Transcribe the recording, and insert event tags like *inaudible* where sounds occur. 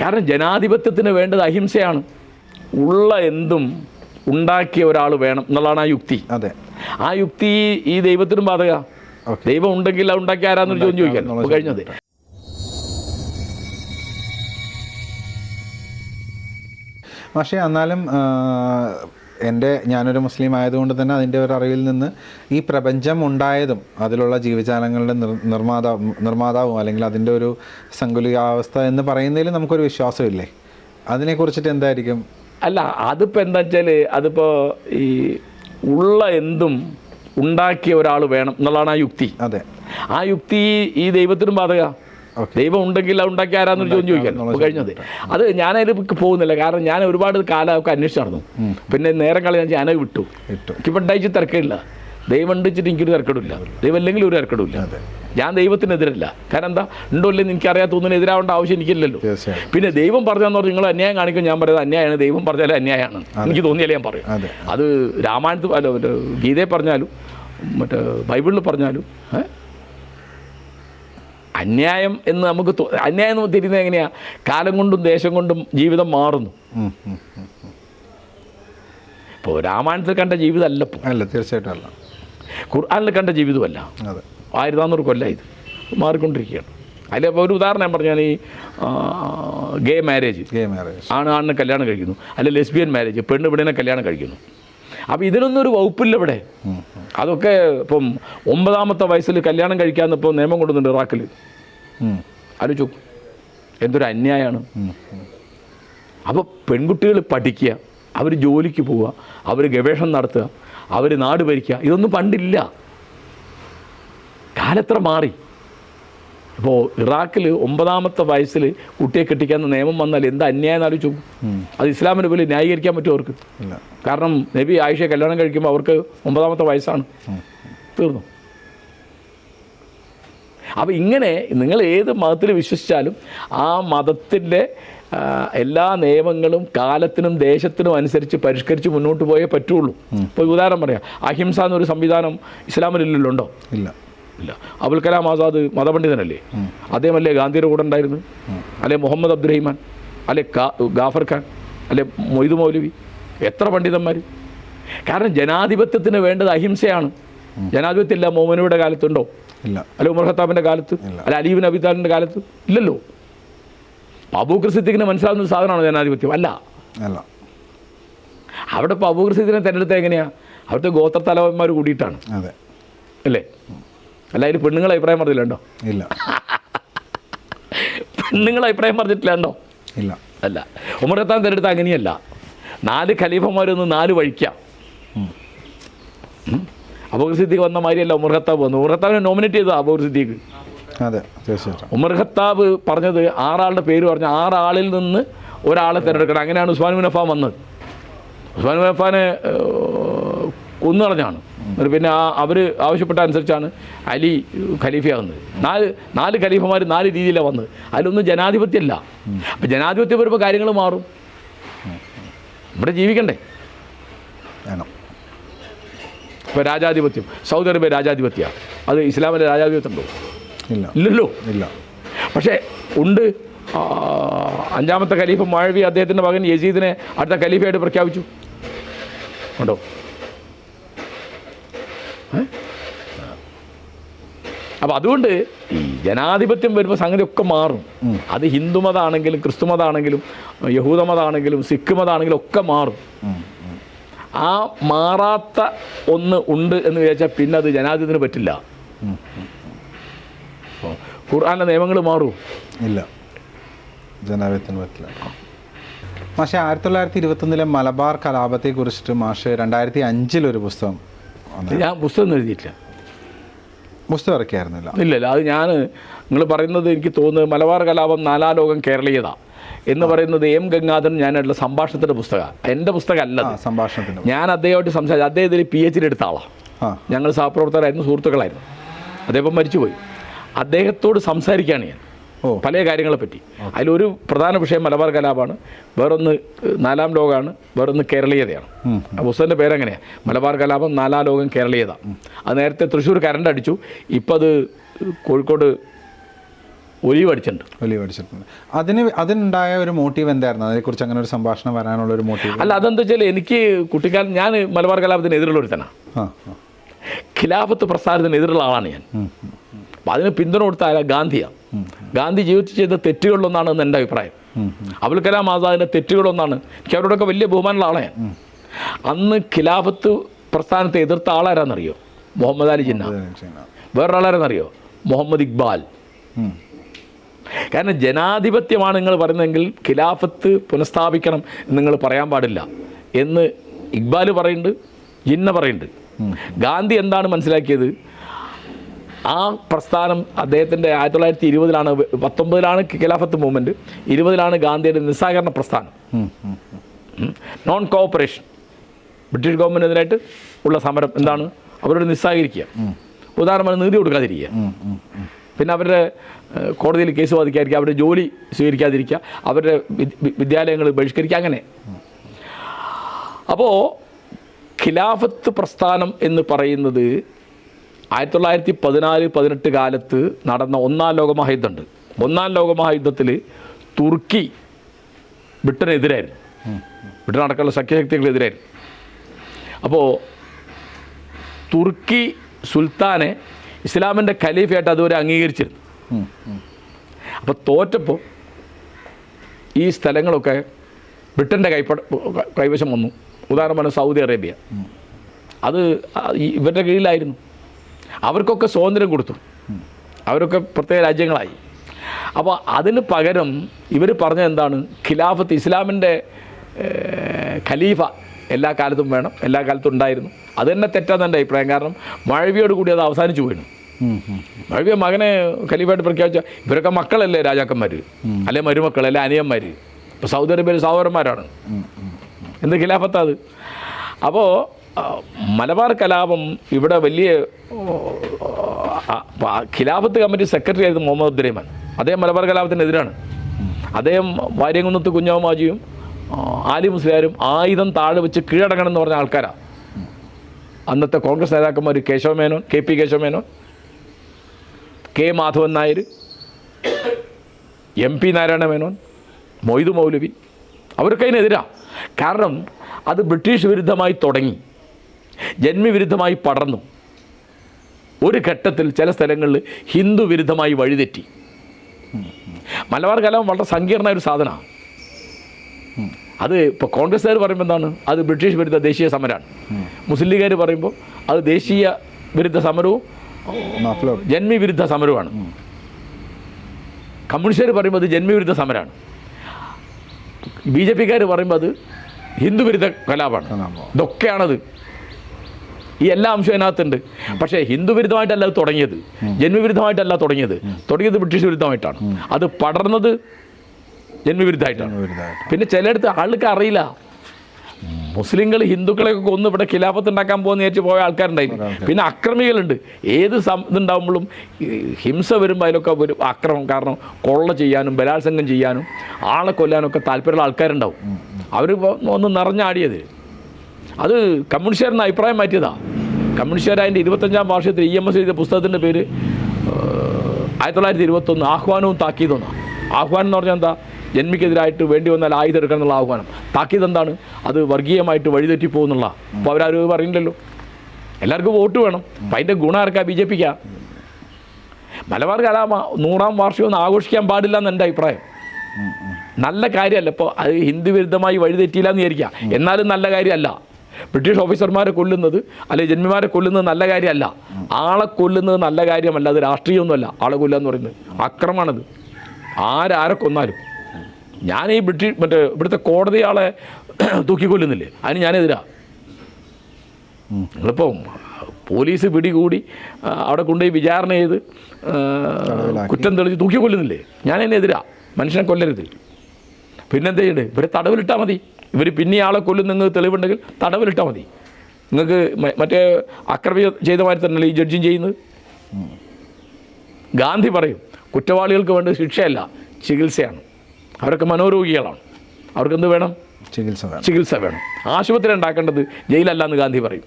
കാരണം ജനാധിപത്യത്തിന് വേണ്ടത് അഹിംസയാണ്. ഉള്ള എന്തും ഉണ്ടാക്കിയ ഒരാൾ വേണം എന്നുള്ളതാണ് ആ യുക്തി. അതെ. ആ യുക്തി ഈ ദൈവത്തിനും ബാധക. ദൈവം ഉണ്ടെങ്കിൽ അത് ഉണ്ടാക്കി ആരാന്നൊരു ചോദ്യം ചോദിക്കാൻ കഴിഞ്ഞത്. പക്ഷേ എന്നാലും എന്റെ ഞാനൊരു മുസ്ലിം ആയതുകൊണ്ട് തന്നെ അതിന്റെ ഒരു അറിവിൽ നിന്ന് ഈ പ്രപഞ്ചം ഉണ്ടായതും അതിലുള്ള ജീവജാലങ്ങളുടെ നിർ നിർമ്മാതാവും നിർമ്മാതാവും അല്ലെങ്കിൽ അതിന്റെ ഒരു സങ്കുലികാവസ്ഥ എന്ന് പറയുന്നതിൽ നമുക്കൊരു വിശ്വാസമില്ലേ? അതിനെക്കുറിച്ചിട്ട് എന്തായിരിക്കും? അല്ല അതിപ്പോൾ എന്താ വെച്ചാൽ അതിപ്പോൾ ഈ ഉള്ള എന്തും ഉണ്ടാക്കിയ ഒരാൾ വേണം എന്നുള്ളതാണ് ആ യുക്തി. അതെ. ആ യുക്തി ഈ ദൈവത്തിനും ബാധക. ഓക്കെ ദൈവം ഉണ്ടെങ്കിൽ അത് ഉണ്ടാക്കി ആരാന്നൊരു ചോദ്യം ചോദിക്കാൻ. കഴിഞ്ഞത്. അത് ഞാനതിൽ പോകുന്നില്ല. കാരണം ഞാൻ ഒരുപാട് കാലമൊക്കെ അന്വേഷിച്ച് നടന്നു. പിന്നെ നേരം കളി ഞാൻ ഞാനത് വിട്ടു. എനിക്കിപ്പോൾ ഉണ്ടായിട്ട് തിരക്കില്ല. ദൈവം ഉണ്ടിച്ചിട്ട് എനിക്കൊരു തിരക്കടില്ല ദൈവം അല്ലെങ്കിൽ ഒരു തിരക്കടില്ല ഞാൻ ദൈവത്തിനെതിരല്ല. കാരണം എന്താ? ഉണ്ടോ ഇല്ലെന്ന് എനിക്കറിയാത്ത ഒന്നിനും എതിരാവേണ്ട ആവശ്യം എനിക്കില്ലല്ലോ. പിന്നെ ദൈവം പറഞ്ഞാന്ന് പറഞ്ഞാൽ നിങ്ങൾ അന്യായം കാണിക്കും ഞാൻ പറയുന്നത് അന്യായമാണ് ദൈവം പറഞ്ഞാലും അന്യായമാണ് എനിക്ക് തോന്നിയാലേ ഞാൻ പറയും. അതെ. രാമായണത്തിൽ അല്ല മറ്റേ ഗീതയെ പറഞ്ഞാലും മറ്റേ ബൈബിളിൽ പറഞ്ഞാലും ഏ? അന്യായം എന്ന് നമുക്ക് അന്യായം എന്ന് തിരിയുന്നത് എങ്ങനെയാണ് കാലം കൊണ്ടും ദേശം കൊണ്ടും ജീവിതം മാറുന്നു. ഇപ്പോൾ രാമായണത്തിൽ കണ്ട ജീവിതമല്ല അല്ല തീർച്ചയായിട്ടും അല്ല. ഖുർആാനിൽ കണ്ട ജീവിതമല്ല. അതെ. ആയിരത്തി നാന്നൂറ് കൊല്ല ഇത്. മാറിക്കൊണ്ടിരിക്കുകയാണ്. അതിലിപ്പോൾ ഒരു ഉദാഹരണം ഞാൻ പറഞ്ഞാൽ ഈ ഗേ മാരേജ്. ഗേ മാരേജ്. ആണ് ആണിനെ കല്യാണം കഴിക്കുന്നു. അല്ലെ ലെസ്ബിയൻ മാരേജ് പെണ്ണ് പെണ്ണിനെ കല്യാണം കഴിക്കുന്നു. അപ്പോൾ ഇതിനൊന്നും ഒരു വകുപ്പില്ല ഇവിടെ. അതൊക്കെ ഇപ്പം ഒമ്പതാമത്തെ വയസ്സിൽ കല്യാണം കഴിക്കാമെന്ന് ഇപ്പോൾ നിയമം കൊണ്ടുവന്നുണ്ട് ഇറാഖിൽ ആലോചിച്ചു. എന്തൊരു അന്യായമാണ് അപ്പോൾ പെൺകുട്ടികൾ പഠിക്കുക അവർ ജോലിക്ക് പോവുക അവർ ഗവേഷണം നടത്തുക അവർ നാട് ഭരിക്കുക ഇതൊന്നും പണ്ടില്ല. കാലത്ര മാറി? ഇപ്പോൾ ഇറാഖിൽ ഒമ്പതാമത്തെ വയസ്സിൽ കുട്ടിയെ കെട്ടിക്കാൻ നിയമം വന്നാൽ എന്ത് അന്യായം ആലോചിച്ചു അത് ഇസ്ലാമിന് പോലും ന്യായീകരിക്കാൻ പറ്റും അവർക്ക്. കാരണം നബി ആയിഷയെ കല്യാണം കഴിക്കുമ്പോൾ അവർക്ക് ഒമ്പതാമത്തെ വയസ്സാണ്. തീർന്നു. അപ്പോൾ ഇങ്ങനെ നിങ്ങൾ ഏത് മതത്തിൽ വിശ്വസിച്ചാലും ആ മതത്തിന്റെ എല്ലാ നിയമങ്ങളും കാലത്തിനും ദേശത്തിനും അനുസരിച്ച് പരിഷ്കരിച്ച് മുന്നോട്ട് പോയേ പറ്റുള്ളൂ. ഇപ്പോൾ ഉദാഹരണം പറയാം. അഹിംസ എന്നൊരു സംവിധാനം ഇസ്ലാമിലുണ്ടോ? ഇല്ല. ഇല്ല. അബുൽ കലാം ആസാദ് മതപണ്ഡിതനല്ലേ? അദ്ദേഹമല്ലേ ഗാന്ധിയുടെ കൂടെ ഉണ്ടായിരുന്നു അല്ലെ മുഹമ്മദ് അബ്ദുറഹിമാൻ? അല്ലെ ഗാഫർ ഖാൻ? അല്ലെ മൊയ്തു മൗലവി? എത്ര പണ്ഡിതന്മാർ? കാരണം ജനാധിപത്യത്തിന് വേണ്ടത് അഹിംസയാണ്. ജനാധിപത്യം ഇല്ല മോമനയുടെ കാലത്തുണ്ടോ? ഇല്ല. അല്ലെ ഉമർ ഖത്താബിന്റെ കാലത്ത്? അല്ലെ അലീബിൻ അബിതാലിന്റെ കാലത്ത്? ഇല്ലല്ലോ. അബൂക്കർ സിദ്ദീഖിന് മനസ്സിലാവുന്ന ഒരു സാധനമാണ് ജനാധിപത്യം? അല്ല. അല്ല. അവിടെ ഇപ്പോൾ അബൂക്കർ സിദ്ദീഖിനെ തിരഞ്ഞെടുത്ത എങ്ങനെയാണ് അവിടുത്തെ ഗോത്ര തലവന്മാർ കൂടിയിട്ടാണ് അല്ലേ? അല്ല അതിൽ പെണ്ണുങ്ങൾ അഭിപ്രായം പറഞ്ഞില്ലണ്ടോ ഇല്ല. *laughs* പെണ്ണുങ്ങൾ അഭിപ്രായം പറഞ്ഞിട്ടില്ലണ്ടോ ഇല്ല. അല്ല. ഉമർ ഖത്താൻ തിരഞ്ഞെടുത്ത അങ്ങനെയല്ല. നാല് ഖലീഫന്മാരൊന്ന് നാല് വഴിക്കാം. അബൂർ സിദ്ദീഖ് വന്ന മാതിരിയല്ല ഉമർ ഖത്താബ് വന്നു ഉമർ ഖത്താബിനെ നോമിനേറ്റ് ചെയ്തത് അബൂർ സിദ്ദീഖ്. അതെ തീർച്ചയായിട്ടും. ഉമർ ഖത്താബ് പറഞ്ഞത് ആറാളുടെ പേര് പറഞ്ഞ ആറാളിൽ നിന്ന് ഒരാളെ തിരഞ്ഞെടുക്കണം. അങ്ങനെയാണ് ഉസ്മാൻ മുനഫ വന്നത്. ഉസ്മാൻ മുനഫാനെ കൊന്നു കളഞ്ഞാണ് എന്നിട്ട് പിന്നെ ആ അവർ ആവശ്യപ്പെട്ട അനുസരിച്ചാണ് അലി ഖലീഫയാകുന്നത്. നാല് നാല് ഖലീഫമാർ നാല് രീതിയിലാണ് വന്നത്. അതിലൊന്നും ജനാധിപത്യമല്ല അപ്പം ജനാധിപത്യം വരുമ്പോൾ കാര്യങ്ങൾ മാറും. ഇവിടെ ജീവിക്കണ്ടേ? ഇപ്പോൾ രാജാധിപത്യം സൗദി അറേബ്യ രാജാധിപത്യമാണ് അത് ഇസ്ലാമിലെ രാജാധിപത്യം ഉണ്ടോ ഇല്ല. ഇല്ലല്ലോ? ഇല്ല. പക്ഷേ ഉണ്ട്. അഞ്ചാമത്തെ ഖലീഫ മാഴവി അദ്ദേഹത്തിന്റെ മകൻ യസീദിനെ അടുത്ത ഖലീഫയായിട്ട് പ്രഖ്യാപിച്ചു. ഉണ്ടോ? അപ്പം അതുകൊണ്ട് ഈ ജനാധിപത്യം വരുമ്പോൾ സംഗതി ഒക്കെ മാറും അത് ഹിന്ദുമതാണെങ്കിലും ക്രിസ്തുമതാണെങ്കിലും യഹൂദമതാണെങ്കിലും സിഖ് മതാണെങ്കിലും ഒക്കെ മാറും. ആ മാറാത്ത ഒന്ന് ഉണ്ട് എന്ന് വിചാരിച്ചാൽ പിന്നെ അത് ജനാധിപത്യത്തിന് പറ്റില്ല. അപ്പോൾ ഖുർആാനിലെ നിയമങ്ങൾ മാറും. ഇല്ല. ജനാധിപത്യത്തിന് പറ്റില്ല. മാഷെ ആയിരത്തി തൊള്ളായിരത്തി ഇരുപത്തൊന്നിലെ മലബാർ കലാപത്തെ കുറിച്ചിട്ട് മാഷെ രണ്ടായിരത്തി അഞ്ചിലൊരു പുസ്തകം ഞാൻ പുസ്തകം എഴുതിയിട്ടില്ല. പുസ്തകം ഇറക്കിയായിരുന്നില്ല. ഇല്ലല്ല അത് ഞാൻ നിങ്ങൾ പറയുന്നത് എനിക്ക് തോന്നുന്നത് മലബാർ കലാപം നാലാലോകം കേരളീയത എന്ന് പറയുന്നത് എം ഗംഗാധരൻ ഞാനായിട്ടുള്ള സംഭാഷണത്തിന്റെ പുസ്തകമാണ് എന്റെ പുസ്തകമല്ല. സംഭാഷണത്തിന് ഞാൻ അദ്ദേഹമായിട്ട് സംസാരിച്ചു. അദ്ദേഹം ഇതിൽ പി എച്ച് ഡി എടുത്ത ആളാണ് ഞങ്ങൾ സഹപ്രവർത്തകരായിരുന്നു സുഹൃത്തുക്കളായിരുന്നു. അദ്ദേഹം മരിച്ചുപോയി. അദ്ദേഹത്തോട് സംസാരിക്കുകയാണ് ഞാൻ. പല കാര്യങ്ങളെ പറ്റി. അതിലൊരു പ്രധാന വിഷയം മലബാർ കലാപമാണ് വേറൊന്ന് നാലാം ലോകമാണ് വേറൊന്ന് കേരളീയതയാണ്. ആ പുസ്തകത്തിന്റെ പേരെങ്ങനെയാണ് മലബാർ കലാപം നാലാം ലോകം കേരളീയത. അത് നേരത്തെ തൃശ്ശൂർ കരണ്ട് അടിച്ചു. ഇപ്പം അത് കോഴിക്കോട് ഒലിവ് അടിച്ചിട്ടുണ്ട്. വലിയ പഠിച്ചിട്ടുണ്ട് അതിന് അതിനുണ്ടായ ഒരു മോട്ടീവ് എന്തായിരുന്നു? അതിനെക്കുറിച്ച് അങ്ങനെ ഒരു സംഭാഷണം വരാനുള്ള ഒരു മോട്ടീവ്? അല്ല അതെന്താ വെച്ചാൽ എനിക്ക് കുട്ടിക്കാലം ഞാൻ മലബാർ കലാപത്തിന് എതിരുള്ള ഒരുത്തനാണ്. ഖിലാഫത്ത് പ്രസ്ഥാനത്തിന് എതിരുള്ള ആളാണ് ഞാൻ. അപ്പം അതിന് പിന്തുണ കൊടുത്ത ഗാന്ധിയാണ് ഗാന്ധി ജീവിതത്തിൽ ചെയ്ത തെറ്റുകളിലൊന്നാണ് എന്ന് എന്റെ അഭിപ്രായം. അബുൽ കലാം ആസാദിന്റെ തെറ്റുകളൊന്നാണ് എനിക്ക് അവരോടൊക്കെ വലിയ ബഹുമാനമുള്ള ആളാണ് അന്ന് ഖിലാഫത്ത് പ്രസ്ഥാനത്തെ എതിർത്ത ആളാരാന്നറിയോ? മുഹമ്മദ് അലി ജിന്ന. വേറൊരാളാരെന്നറിയോ? മുഹമ്മദ് ഇക്ബാൽ. കാരണം ജനാധിപത്യമാണ് നിങ്ങൾ പറയുന്നതെങ്കിൽ ഖിലാഫത്ത് പുനഃസ്ഥാപിക്കണം എന്ന് നിങ്ങൾ പറയാൻ പാടില്ല എന്ന് ഇക്ബാൽ പറയുന്നുണ്ട് ജിന്ന പറയുന്നുണ്ട്. ഗാന്ധി എന്താണ് മനസ്സിലാക്കിയത്? ആ പ്രസ്ഥാനം അദ്ദേഹത്തിന്റെ ആയിരത്തി തൊള്ളായിരത്തി ഇരുപതിലാണ് പത്തൊമ്പതിലാണ് ഖിലാഫത്ത് മൂവ്മെന്റ് ഇരുപതിലാണ് ഗാന്ധിയുടെ നിസ്സഹകരണ പ്രസ്ഥാനം. നോൺ കോഓപ്പറേഷൻ ബ്രിട്ടീഷ് ഗവൺമെന്റിനെതിരായിട്ട് ഉള്ള സമരം എന്താണ്? അവരോട് നിസ്സഹകരിക്കുക. ഉദാഹരണമായി നീതി കൊടുക്കാതിരിക്കുക. പിന്നെ അവരുടെ കോടതിയിൽ കേസ് വാദിക്കാതിരിക്കുക അവരുടെ ജോലി സ്വീകരിക്കാതിരിക്കുക അവരുടെ വിദ്യാലയങ്ങൾ ബഹിഷ്കരിക്കുക അങ്ങനെ. അപ്പോൾ ഖിലാഫത്ത് പ്രസ്ഥാനം എന്ന് പറയുന്നത് ആയിരത്തി തൊള്ളായിരത്തി പതിനാല് പതിനെട്ട് കാലത്ത് നടന്ന ഒന്നാം ലോകമഹായുദ്ധമുണ്ട് ഒന്നാം ലോകമഹായുദ്ധത്തിൽ തുർക്കി ബ്രിട്ടനെതിരായിരുന്നു. ബ്രിട്ടൻ അടക്കമുള്ള സഖ്യശക്തികൾക്കെതിരായിരുന്നു അപ്പോൾ തുർക്കി സുൽത്താനെ ഇസ്ലാമിന്റെ ഖലീഫയായിട്ട് അതുവരെ അംഗീകരിച്ചിരുന്നു. അപ്പോൾ തോറ്റപ്പോൾ ഈ സ്ഥലങ്ങളൊക്കെ ബ്രിട്ടന്റെ കൈപ്പട കൈവശം വന്നു. ഉദാഹരണം പറഞ്ഞാൽ സൗദി അറേബ്യ. അത് ഇവരുടെ കീഴിലായിരുന്നു. അവർക്കൊക്കെ സ്വാതന്ത്ര്യം കൊടുത്തു. അവരൊക്കെ പ്രത്യേക രാജ്യങ്ങളായി. അപ്പോൾ അതിന് പകരം ഇവർ പറഞ്ഞത് എന്താണ്? ഖിലാഫത്ത് ഇസ്ലാമിന്റെ ഖലീഫ എല്ലാ കാലത്തും വേണം എല്ലാ കാലത്തും ഉണ്ടായിരുന്നു. അത് തന്നെ തെറ്റാന്ന് എന്റെ അഭിപ്രായം. കാരണം മഴവിയോട് കൂടി അത് അവസാനിച്ചു പോയിരുന്നു. മഴവിയ മകനെ ഖലീഫായിട്ട് പ്രഖ്യാപിച്ച ഇവരൊക്കെ മക്കളല്ലേ രാജാക്കന്മാർ അല്ലെ മരുമക്കൾ അല്ലെ അനിയന്മാർ ഇപ്പോൾ സൗദി അറേബ്യയിൽ സഹോദരന്മാരാണ് എന്ത് ഖിലാഫത്താ അത്? അപ്പോൾ മലബാർ കലാപം ഇവിടെ വലിയ ഖിലാഫത്ത് കമ്മിറ്റി സെക്രട്ടറി ആയിരുന്നു മുഹമ്മദ് അബ്ദുറഹ്മാൻ. അദ്ദേഹം മലബാർ കലാപത്തിനെതിരാണ്. അദ്ദേഹം വാര്യംകുന്നത്ത് കുഞ്ഞാമാജിയും ആലി മുസ്ലിയാരും ആയുധം താഴെ വെച്ച് കീഴടങ്ങണം എന്ന് പറഞ്ഞ ആൾക്കാരാണ് അന്നത്തെ കോൺഗ്രസ് നേതാക്കന്മാർ Kesava Menon K P Kesava Menon K Madhavan Nair M P Narayana Menon Moidu Moulavi അവരൊക്കെ അതിനെതിരാ. കാരണം അത് ബ്രിട്ടീഷ് വിരുദ്ധമായി തുടങ്ങി. ജന്മിവിരുദ്ധമായി പടർന്നു. ഒരു ഘട്ടത്തിൽ ചില സ്ഥലങ്ങളിൽ ഹിന്ദു വിരുദ്ധമായി വഴിതെറ്റി. മലബാർ കലാപം വളരെ സങ്കീർണമായ ഒരു സാധനമാണ്. അത് ഇപ്പോൾ കോൺഗ്രസ്സുകാർ പറയുമ്പോൾ എന്താണ്? അത് ബ്രിട്ടീഷ് വിരുദ്ധ ദേശീയ സമരമാണ് മുസ്ലിം ലീഗുകാർ പറയുമ്പോൾ അത് ദേശീയ വിരുദ്ധ സമരവും ജന്മി വിരുദ്ധ സമരമാണ് കമ്മ്യൂണിസ്റ്റുകാർ പറയുമ്പോൾ അത് ജന്മവിരുദ്ധ സമരമാണ് ബി ജെ പിക്കാർ പറയുമ്പോൾ അത് ഹിന്ദു വിരുദ്ധ കലാപമാണ്. കലാപം. ഇതൊക്കെയാണത്. ഈ എല്ലാ അംശവും അതിനകത്തുണ്ട്. പക്ഷേ ഹിന്ദു വിരുദ്ധമായിട്ടല്ല അത് തുടങ്ങിയത്. ജന്മവിരുദ്ധമായിട്ടല്ല തുടങ്ങിയത്. തുടങ്ങിയത് ബ്രിട്ടീഷ് വിരുദ്ധമായിട്ടാണ്. അത് പടർന്നത് ജന്മവിരുദ്ധമായിട്ടാണ് വിരുദ്ധമായിട്ട് പിന്നെ ചിലയിടത്ത് ആൾക്ക് അറിയില്ല. മുസ്ലിങ്ങൾ ഹിന്ദുക്കളെയൊക്കെ കൊന്ന് ഇവിടെ ഖിലാഫത്ത് ഉണ്ടാക്കാൻ പോകുന്ന വിചാരിച്ച് പോയ ആൾക്കാരുണ്ടായിരുന്നു പിന്നെ അക്രമികളുണ്ട്. ഏത് സം ഇതുണ്ടാകുമ്പോഴും ഹിംസ വരുമ്പോൾ അതിലൊക്കെ ഒരു അക്രമം. കാരണം കൊള്ള ചെയ്യാനും ബലാത്സംഗം ചെയ്യാനും ആളെ കൊല്ലാനൊക്കെ താല്പര്യമുള്ള ആൾക്കാരുണ്ടാവും. അവർ ഒന്ന് നിറഞ്ഞാടിയത്. അത് കമ്മ്യൂണിസ്റ്റുകാരെന്ന അഭിപ്രായം മാറ്റിയതാ. കമ്മ്യൂണിസ്റ്റുകാർ അതിന്റെ ഇരുപത്തഞ്ചാം വാർഷികത്തിൽ ഇ എം എസ് എഴുതിയ പുസ്തകത്തിന്റെ പേര് ആയിരത്തി തൊള്ളായിരത്തി ഇരുപത്തൊന്ന് ആഹ്വാനവും താക്കീതൊന്നാണ് ആഹ്വാനം എന്ന് പറഞ്ഞാൽ എന്താ? ജന്മിക്കെതിരായിട്ട് വേണ്ടി വന്നാൽ ആയുധം എടുക്കണം എന്നുള്ള ആഹ്വാനം. താക്കീത് എന്താണ്? അത് വർഗീയമായിട്ട് വഴിതെറ്റി പോകുന്നുള്ള. അപ്പോൾ അവരാരും പറയുന്നില്ലല്ലോ. എല്ലാവർക്കും വോട്ട് വേണം. അപ്പം അതിന്റെ ഗുണം ആർക്കാ? ബി ജെ പിക്കാ. മലബാർ കലാമ നൂറാം വാർഷികമൊന്നും ആഘോഷിക്കാൻ പാടില്ല എന്ന് എന്റെ അഭിപ്രായം. നല്ല കാര്യമല്ല. ഇപ്പോൾ അത് ഹിന്ദു വിരുദ്ധമായി വഴിതെറ്റിയില്ല എന്ന് വിചാരിക്കുക. എന്നാലും നല്ല കാര്യമല്ല. ബ്രിട്ടീഷ് ഓഫീസർമാരെ കൊല്ലുന്നത് അല്ലെങ്കിൽ ജന്മിമാരെ കൊല്ലുന്നത് നല്ല കാര്യമല്ല. ആളെ കൊല്ലുന്നത് നല്ല കാര്യമല്ല. അത് രാഷ്ട്രീയമൊന്നുമല്ല. ആളെ കൊല്ലുക എന്ന് പറയുന്നത് അക്രമാണത് ആരാരെ കൊന്നാലും. ഞാൻ ഈ ബ്രിട്ടീഷ് മറ്റേ ഇവിടുത്തെ കോടതി ആളെ *clears throat* തൂക്കിക്കൊല്ലുന്നില്ലേ? അതിന് ഞാനെതിരാ. നിങ്ങളിപ്പം പോലീസ് പിടികൂടി അവിടെ കൊണ്ടുപോയി വിചാരണ ചെയ്ത് കുറ്റം തെളിച്ച് തൂക്കിക്കൊല്ലുന്നില്ലേ? ഞാൻ മനുഷ്യനെ കൊല്ലരുത്. പിന്നെന്താ ചെയ്യണ്ടേ? ഇവരെ തടവിലിട്ടാൽ മതി. ഇവർ പിന്നെ ആളെ കൊല്ലും നിങ്ങൾക്ക് തെളിവുണ്ടെങ്കിൽ തടവിലിട്ടാൽ മതി. നിങ്ങൾക്ക് മറ്റേ അക്രമി ചെയ്ത മാതിരി തന്നെയല്ലേ ഈ ജഡ്ജിയും ചെയ്യുന്നത്? ഗാന്ധി പറയും കുറ്റവാളികൾക്ക് വേണ്ട ശിക്ഷയല്ല ചികിത്സയാണ്. അവരൊക്കെ മനോരോഗികളാണ്. അവർക്ക് എന്ത് വേണം? ചികിത്സ ചികിത്സ വേണം. ആശുപത്രി ഉണ്ടാക്കേണ്ടത് ജയിലല്ല എന്ന് ഗാന്ധി പറയും.